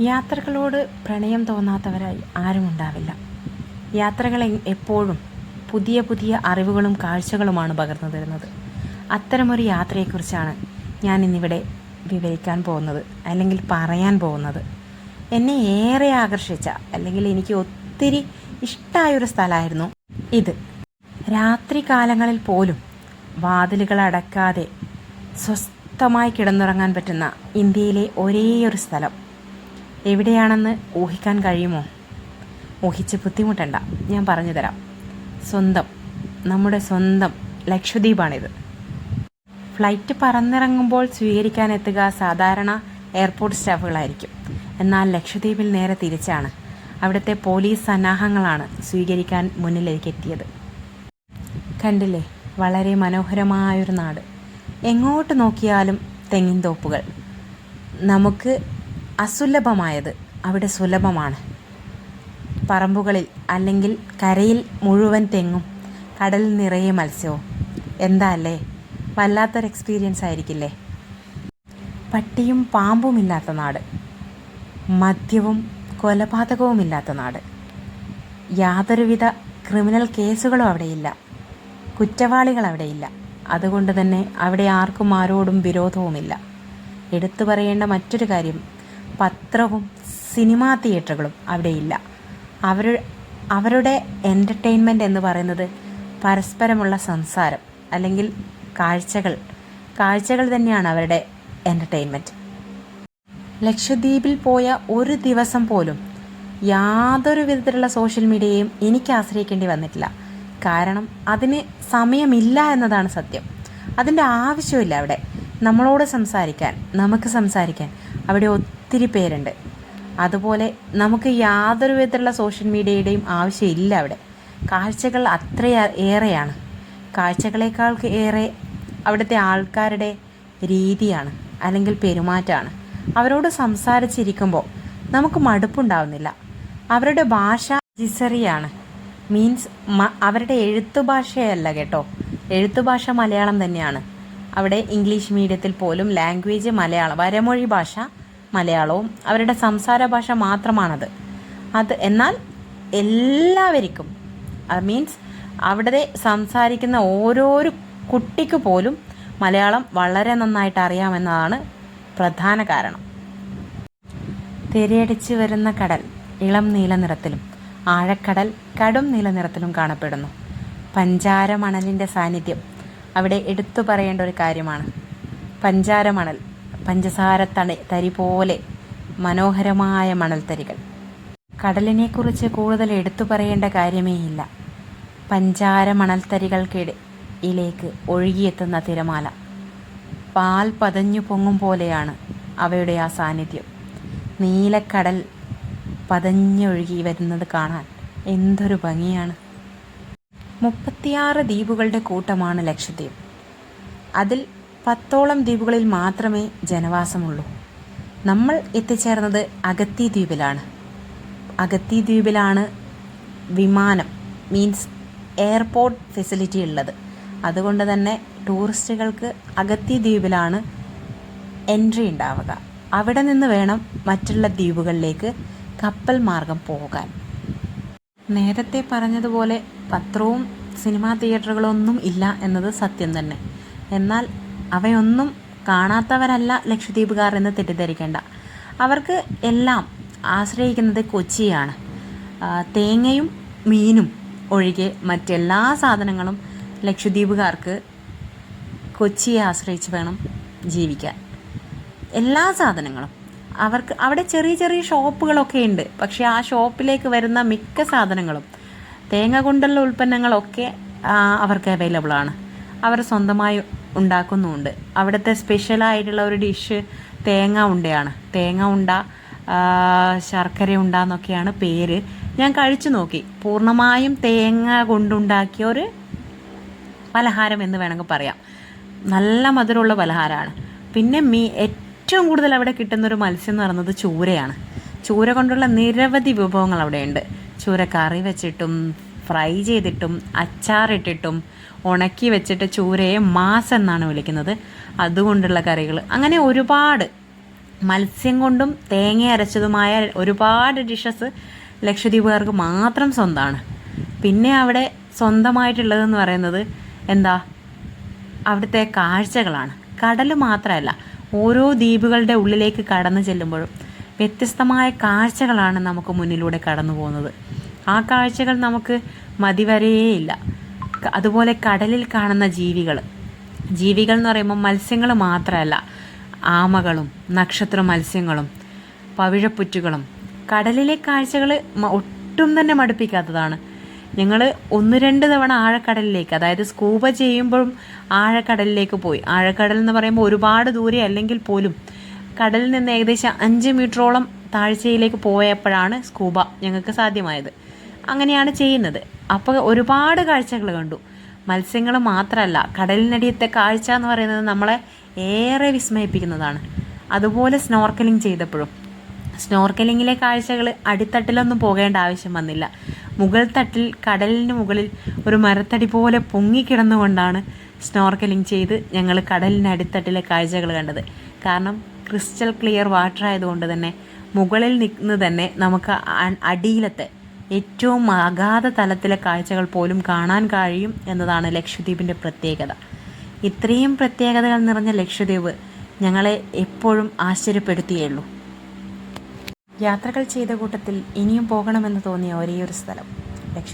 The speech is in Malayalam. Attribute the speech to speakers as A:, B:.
A: യാത്രകളോട് പ്രണയം തോന്നാത്തവരായി ആരുമുണ്ടാവില്ല യാത്രകൾ എപ്പോഴും പുതിയ പുതിയ അറിവുകളും കാഴ്ചകളുമാണ് പകർന്നു തരുന്നത്. അത്തരമൊരു യാത്രയെക്കുറിച്ചാണ് ഞാൻ ഇന്നിവിടെ വിവരിക്കാൻ പോകുന്നത് അല്ലെങ്കിൽ പറയാൻ പോകുന്നത്. എന്നെ ഏറെ ആകർഷിച്ച അല്ലെങ്കിൽ എനിക്ക് ഒത്തിരി ഇഷ്ടമായൊരു സ്ഥലമായിരുന്നു ഇത്. രാത്രി കാലങ്ങളിൽ പോലും വാതിലുകൾ അടക്കാതെ സ്വസ്ഥമായി കിടന്നുറങ്ങാൻ പറ്റുന്ന ഇന്ത്യയിലെ ഒരേയൊരു സ്ഥലം എവിടെയാണെന്ന് ഊഹിക്കാൻ കഴിയുമോ? ഊഹിച്ച് ബുദ്ധിമുട്ടണ്ട. ഞാൻ പറഞ്ഞു തരാം സ്വന്തം. നമ്മുടെ സ്വന്തം ലക്ഷദ്വീപാണിത്. ഫ്ലൈറ്റ് പറന്നിറങ്ങുമ്പോൾ സ്വീകരിക്കാൻ എത്തുക സാധാരണ എയർപോർട്ട് സ്റ്റാഫുകളായിരിക്കും. എന്നാൽ ലക്ഷദ്വീപിൽ നേരെ തിരിച്ചാണ്. അവിടുത്തെ പോലീസ് സന്നാഹങ്ങളാണ് സ്വീകരിക്കാൻ മുന്നിലേക്ക് എത്തിയത്. കണ്ടില്ലേ? വളരെ മനോഹരമായൊരു നാട്. എങ്ങോട്ട് നോക്കിയാലും തെങ്ങിൻ തോപ്പുകൾ. നമുക്ക് അസുലഭമായത് അവിടെ സുലഭമാണ്. പറമ്പുകളിൽ അല്ലെങ്കിൽ കരയിൽ മുഴുവൻ തെങ്ങും കടലിൽ നിറയെ മത്സ്യവും. എന്താ അല്ലേ? വല്ലാത്തൊരു എക്സ്പീരിയൻസ് ആയിരിക്കില്ലേ? പട്ടിയും പാമ്പുമില്ലാത്ത നാട്. മദ്യവും കൊലപാതകവുമില്ലാത്ത നാട്. യാതൊരുവിധ ക്രിമിനൽ കേസുകളും അവിടെയില്ല. കുറ്റവാളികൾ അവിടെയില്ല. അതുകൊണ്ട് തന്നെ അവിടെ ആർക്കും ആരോടും വിരോധവുമില്ല. എടുത്തു പറയേണ്ട മറ്റൊരു കാര്യം പത്രവും സിനിമാ തിയേറ്ററുകളും അവിടെയില്ല. അവർ അവരുടെ എന്റർടൈൻമെന്റ് എന്ന് പറയുന്നത് പരസ്പരമുള്ള സംസാരം അല്ലെങ്കിൽ കാഴ്ചകൾ. കാഴ്ചകൾ തന്നെയാണ് അവരുടെ എന്റർടൈൻമെന്റ് ലക്ഷദ്വീപിൽ പോയ ഒരു ദിവസം പോലും യാതൊരു വിധത്തിലുള്ള സോഷ്യൽ മീഡിയയും എനിക്ക് ആശ്രയിക്കേണ്ടി വന്നിട്ടില്ല. കാരണം അതിന് സമയമില്ല എന്നതാണ് സത്യം. അതിന്റെ ആവശ്യമില്ല അവിടെ. നമ്മളോട് സംസാരിക്കാൻ നമുക്ക് സംസാരിക്കാൻ. അവിടെ ഒത്തിരി പേരുണ്ട്. അതുപോലെ നമുക്ക് യാതൊരു വിധത്തിലുള്ള സോഷ്യൽ മീഡിയയുടെയും ആവശ്യമില്ല അവിടെ. കാഴ്ചകൾ അത്ര ഏറെയാണ്. കാഴ്ചകളേക്കാൾ ഏറെ അവിടുത്തെ ആൾക്കാരുടെ രീതിയാണ് അല്ലെങ്കിൽ പെരുമാറ്റമാണ്. അവരോട് സംസാരിച്ചിരിക്കുമ്പോൾ നമുക്ക് മടുപ്പുണ്ടാവുന്നില്ല. അവരുടെ ഭാഷ ജിസറിയാണ്. മീൻസ് അവരുടെ എഴുത്തു ഭാഷയല്ല കേട്ടോ. എഴുത്തു ഭാഷ മലയാളം തന്നെയാണ്. അവിടെ ഇംഗ്ലീഷ് മീഡിയത്തിൽ പോലും ലാംഗ്വേജ് മലയാളം വരമൊഴി ഭാഷ മലയാളവും അവരുടെ സംസാര ഭാഷ മാത്രമാണത്. അത് എന്നാൽ എല്ലാവർക്കും അത് മീൻസ് അവിടെ സംസാരിക്കുന്ന ഓരോരു കുട്ടിക്ക് പോലും മലയാളം വളരെ നന്നായിട്ട് അറിയാമെന്നതാണ് പ്രധാന കാരണം. തിരയടിച്ച് വരുന്ന കടൽ ഇളം നീല നിറത്തിലും ആഴക്കടൽ കടും നീല നിറത്തിലും കാണപ്പെടുന്നു. പഞ്ചാര മണലിന്റെ സാന്നിധ്യം അവിടെ എടുത്തു പറയേണ്ട ഒരു കാര്യമാണ്. പഞ്ചാര മണൽ പഞ്ചസാര തണി തരി പോലെ മനോഹരമായ മണൽത്തരികൾ. കടലിനെക്കുറിച്ച് കൂടുതൽ എടുത്തു പറയേണ്ട കാര്യമേ ഇല്ല പഞ്ചാര മണൽത്തരികൾക്കിടയിലേക്ക് ഒഴുകിയെത്തുന്ന തിരമാല. പാൽ പതഞ്ഞു പൊങ്ങും പോലെയാണ് അവയുടെ ആ സാന്നിധ്യം. നീലക്കടൽ പതഞ്ഞൊഴുകി വരുന്നത് കാണാൻ എന്തൊരു ഭംഗിയാണ്. മുപ്പത്തിയാറ് ദ്വീപുകളുടെ കൂട്ടമാണ് ലക്ഷദ്വീപ്. അതിൽ പത്തോളം ദ്വീപുകളിൽ മാത്രമേ ജനവാസമുള്ളൂ. നമ്മൾ എത്തിച്ചേർന്നത് അഗത്തി ദ്വീപിലാണ്. അഗത്തി ദ്വീപിലാണ് വിമാനം മീൻസ് എയർപോർട്ട് ഫെസിലിറ്റി ഉള്ളത്. അതുകൊണ്ട് തന്നെ ടൂറിസ്റ്റുകൾക്ക് അഗത്തി ദ്വീപിലാണ് എൻട്രി ഉണ്ടാവുക. അവിടെ നിന്ന് വേണം മറ്റുള്ള ദ്വീപുകളിലേക്ക് കപ്പൽ മാർഗം പോകാൻ. നേരത്തെ പറഞ്ഞതുപോലെ പത്രവും സിനിമാ തിയേറ്ററുകളൊന്നും ഇല്ല എന്നത് സത്യം തന്നെ. എന്നാൽ അവയൊന്നും കാണാത്തവരല്ല ലക്ഷദ്വീപുകാർ എന്ന് തെറ്റിദ്ധരിക്കേണ്ട. അവർക്ക് എല്ലാം ആശ്രയിക്കുന്നത് കൊച്ചിയാണ്. തേങ്ങയും മീനും ഒഴികെ മറ്റെല്ലാ സാധനങ്ങളും ലക്ഷദ്വീപുകാർക്ക് കൊച്ചിയെ ആശ്രയിച്ച് വേണം ജീവിക്കാൻ. എല്ലാ സാധനങ്ങളും. അവർക്ക് അവിടെ ചെറിയ ചെറിയ ഷോപ്പുകളൊക്കെ ഉണ്ട്. പക്ഷേ ആ ഷോപ്പിലേക്ക് വരുന്ന മിക്ക സാധനങ്ങളും തേങ്ങ കൊണ്ടുള്ള ഉൽപ്പന്നങ്ങളൊക്കെ അവർക്ക് അവൈലബിൾ ആണ് അവർ സ്വന്തമായി ഉണ്ടാക്കുന്നുമുണ്ട് അവിടുത്തെ സ്പെഷ്യലായിട്ടുള്ള ഒരു ഡിഷ് തേങ്ങ ഉണ്ടയാണ്. തേങ്ങ ഉണ്ട ശർക്കര ഉണ്ട എന്നൊക്കെയാണ് പേര്. ഞാൻ കഴിച്ചു നോക്കി. പൂർണമായും തേങ്ങ കൊണ്ടുണ്ടാക്കിയ ഒരു പലഹാരം എന്ന് വേണമെങ്കിൽ പറയാം. നല്ല മധുരമുള്ള പലഹാരമാണ്. പിന്നെ മീ ഏറ്റവും കൂടുതൽ അവിടെ കിട്ടുന്ന ഒരു മത്സ്യം എന്ന് പറയുന്നത് ചൂരയാണ്. ചൂര കൊണ്ടുള്ള നിരവധി വിഭവങ്ങൾ അവിടെയുണ്ട്. ചൂര കറി വെച്ചിട്ടും ഫ്രൈ ചെയ്തിട്ടും അച്ചാറിട്ടിട്ടും ഉണക്കി വെച്ചിട്ട് ചൂരയെ മാസ് എന്നാണ് വിളിക്കുന്നത്. അതുകൊണ്ടുള്ള കറികൾ അങ്ങനെ ഒരുപാട് മത്സ്യം കൊണ്ടും തേങ്ങ അരച്ചതുമായ ഒരുപാട് ഡിഷസ് ലക്ഷദ്വീപുകാർക്ക് മാത്രം സ്വന്തമാണ് പിന്നെ അവിടെ സ്വന്തമായിട്ടുള്ളതെന്ന് പറയുന്നത് എന്താ? അവിടുത്തെ കാഴ്ചകളാണ്. കടൽ മാത്രമല്ല ഓരോ ദ്വീപുകളുടെ ഉള്ളിലേക്ക് കടന്നു ചെല്ലുമ്പോഴും വ്യത്യസ്തമായ കാഴ്ചകളാണ് നമുക്ക് മുന്നിലൂടെ കടന്നു പോകുന്നത് ആ കാഴ്ചകൾ നമുക്ക് മതിവരേയില്ല. അതുപോലെ കടലിൽ കാണുന്ന ജീവികൾ ജീവികൾ എന്ന് പറയുമ്പോൾ മത്സ്യങ്ങൾ മാത്രമല്ല ആമകളും നക്ഷത്ര മത്സ്യങ്ങളും പവിഴപ്പുറ്റുകളും. കടലിലെ കാഴ്ചകൾ ഒട്ടും തന്നെ മടുപ്പിക്കാത്തതാണ്. ഞങ്ങൾ ഒന്ന് രണ്ട് തവണ ആഴക്കടലിലേക്ക് അതായത് സ്കൂബ ചെയ്യുമ്പോഴും ആഴക്കടലിലേക്ക് പോയി. ആഴക്കടൽ എന്ന് പറയുമ്പോൾ ഒരുപാട് ദൂരെ അല്ലെങ്കിൽ പോലും കടലിൽ നിന്ന് ഏകദേശം അഞ്ച് മീറ്ററോളം താഴ്ചയിലേക്ക് പോയപ്പോഴാണ് സ്കൂബ ഞങ്ങൾക്ക് സാധ്യമായത്. അങ്ങനെയാണ് ചെയ്യുന്നത്. അപ്പോൾ ഒരുപാട് കാഴ്ചകൾ കണ്ടു. മത്സ്യങ്ങൾ മാത്രമല്ല കടലിനടിയത്തെ കാഴ്ച എന്ന് പറയുന്നത് നമ്മളെ ഏറെ വിസ്മയിപ്പിക്കുന്നതാണ്. അതുപോലെ സ്നോർക്കലിംഗ് ചെയ്തപ്പോഴും. സ്നോർക്കലിങ്ങിലെ കാഴ്ചകൾ അടിത്തട്ടിലൊന്നും പോകേണ്ട ആവശ്യം വന്നില്ല. മുകൾ തട്ടിൽ കടലിന് മുകളിൽ ഒരു മരത്തടി പോലെ പൊങ്ങിക്കിടന്നുകൊണ്ടാണ് സ്നോർക്കലിംഗ് ചെയ്ത് ഞങ്ങൾ കടലിന് അടിത്തട്ടിലെ കാഴ്ചകൾ കണ്ടത്. കാരണം ക്രിസ്റ്റൽ ക്ലിയർ വാട്ടർ ആയതുകൊണ്ട് തന്നെ മുകളിൽ നിന്ന് തന്നെ നമുക്ക് അടിയിലത്തെ ഏറ്റവും അഗാധ തലത്തിലെ കാഴ്ചകൾ പോലും കാണാൻ കഴിയും എന്നതാണ് ലക്ഷദ്വീപിന്റെ പ്രത്യേകത. ഇത്രയും പ്രത്യേകതകൾ നിറഞ്ഞ ലക്ഷദ്വീപ് ഞങ്ങളെ എപ്പോഴും ആശ്ചര്യപ്പെടുത്തിയുള്ളൂ യാത്രകൾ ചെയ്ത കൂട്ടത്തിൽ ഇനിയും പോകണമെന്ന് തോന്നിയ ഒരേയൊരു സ്ഥലം ലക്ഷദ്വീപ്.